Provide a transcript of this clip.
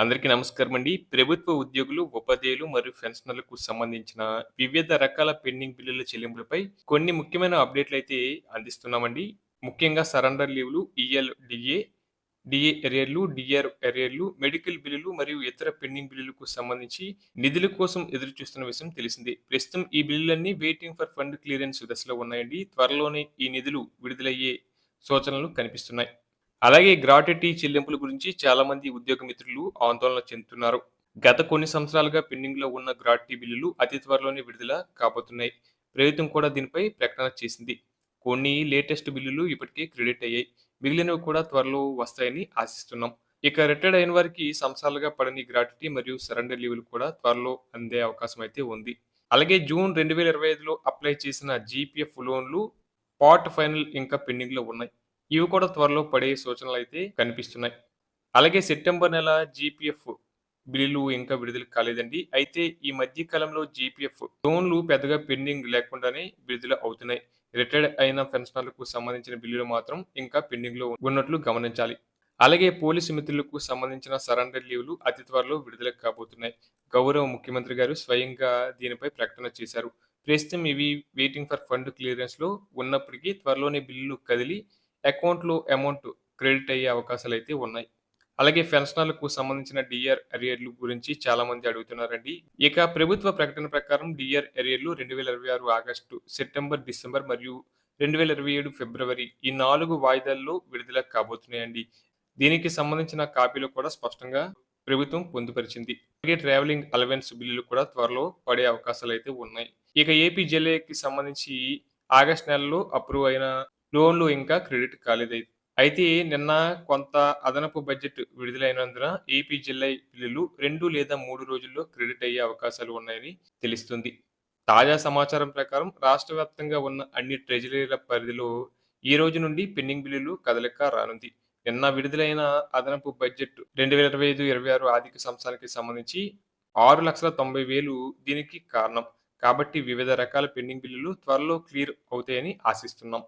అందరికీ నమస్కారం అండి. ప్రభుత్వ ఉద్యోగులు, ఉపాధ్యాయులు మరియు పెన్షనర్లకు సంబంధించిన వివిధ రకాల పెండింగ్ బిల్లుల చెల్లింపులపై కొన్ని ముఖ్యమైన అప్డేట్లు అయితే అందిస్తున్నామండి. ముఖ్యంగా సరెండర్ లీవ్‌లు, ఈఎల్, డిఏ, డిఏ ఎరియర్‌లు, డిఆర్ ఎరియర్‌లు, మెడికల్ బిల్లులు మరియు ఇతర పెండింగ్ బిల్లులకు సంబంధించి నిధుల కోసం ఎదురు చూస్తున్న విషయం తెలిసిందే. ప్రస్తుతం ఈ బిల్లులన్నీ వెయిటింగ్ ఫర్ ఫండ్ క్లియరెన్స్ దశలో ఉన్నాయండి. త్వరలోనే ఈ నిధులు విడుదలయ్యే సూచనలు కనిపిస్తున్నాయి. అలాగే గ్రాట్యుటీ చెల్లింపుల గురించి చాలా మంది ఉద్యోగ మిత్రులు ఆందోళన చెందుతున్నారు. గత కొన్ని సంవత్సరాలుగా పెండింగ్‌లో ఉన్న గ్రాట్యుటీ బిల్లులు అతి త్వరలోనే విడుదల కాబోతున్నాయి. ప్రభుత్వం కూడా దీనిపై ప్రకటన చేసింది. కొన్ని లేటెస్ట్ బిల్లులు ఇప్పటికే క్రెడిట్ అయ్యాయి. మిగిలినవి కూడా త్వరలో వస్తాయని ఆశిస్తున్నాం. ఇక రిటైర్డ్ అయిన వారికి సంవత్సరాలుగా పడని గ్రాట్యుటీ మరియు సరెండర్ లీవ్‌లు కూడా త్వరలో అందే అవకాశం అయితే ఉంది. అలాగే జూన్ 2025లో అప్లై చేసిన జీపీఎఫ్ లోన్‌లు పార్ట్ ఫైనల్ ఇంకా పెండింగ్‌లో ఉన్నాయి. ఇవి కూడా త్వరలో పడే సూచనలు అయితే కనిపిస్తున్నాయి. అలాగే సెప్టెంబర్ నెల జీపీఎఫ్ బిల్లులు ఇంకా విడుదల కాలేదండి. అయితే ఈ మధ్య కాలంలో జీపీఎఫ్ లోన్‌లు పెద్దగా పెండింగ్ లేకుండానే విడుదల అవుతున్నాయి. రిటైర్డ్ అయిన పెన్షనర్లకు సంబంధించిన బిల్లులు మాత్రం ఇంకా పెండింగ్‌లో ఉన్నట్లు గమనించాలి. అలాగే పోలీసు మిత్రులకు సంబంధించిన సరెండర్ లీవ్‌లు అతి త్వరలో విడుదల కాబోతున్నాయి. గౌరవ ముఖ్యమంత్రి గారు స్వయంగా దీనిపై ప్రకటన చేశారు. ప్రస్తుతం ఇవి వెయిటింగ్ ఫర్ ఫండ్ క్లియరెన్స్‌లో ఉన్నప్పటికీ త్వరలోనే బిల్లులు కదిలి అకౌంట్‌లో అమౌంట్ క్రెడిట్ అయ్యే అవకాశాలు అయితే ఉన్నాయి. అలాగే పెన్షనర్లకు సంబంధించిన డిఆర్ ఎరియర్‌లు గురించి చాలా మంది అడుగుతున్నారండి. ఇక ప్రభుత్వ ప్రకటన ప్రకారం డీఆర్ ఎరియర్‌లు 2026 ఆగస్టు, సెప్టెంబర్, డిసెంబర్ మరియు 2027 ఫిబ్రవరి ఈ నాలుగు వాయిదాల్లో విడుదల కాబోతున్నాయండి. దీనికి సంబంధించిన కాపీలు కూడా స్పష్టంగా ప్రభుత్వం పొందుపరిచింది. అలాగే ట్రావెలింగ్ అలవెన్స్ బిల్లులు కూడా త్వరలో పడే అవకాశాలు అయితే ఉన్నాయి. ఇక ఏపీ జిల్లాకి సంబంధించి ఆగస్ట్ నెలలో అప్రూవ్ అయిన లోన్‌లు ఇంకా క్రెడిట్ కాలేదు. అయితే నిన్న కొంత అదనపు బడ్జెట్ విడుదలైనందున ఏపీ జిల్లా బిల్లులు రెండు లేదా మూడు రోజుల్లో క్రెడిట్ అయ్యే అవకాశాలు ఉన్నాయని తెలుస్తుంది. తాజా సమాచారం ప్రకారం రాష్ట్ర వ్యాప్తంగా ఉన్న అన్ని ట్రెజరీల పరిధిలో ఈ రోజు నుండి పెండింగ్ బిల్లులు కదలిక రానుంది. నిన్న విడుదలైన అదనపు బడ్జెట్ 2025-26 ఆర్థిక సంవత్సరానికి సంబంధించి 6,90,000 దీనికి కారణం. కాబట్టి వివిధ రకాల పెండింగ్ బిల్లులు త్వరలో క్లియర్ అవుతాయని ఆశిస్తున్నాం.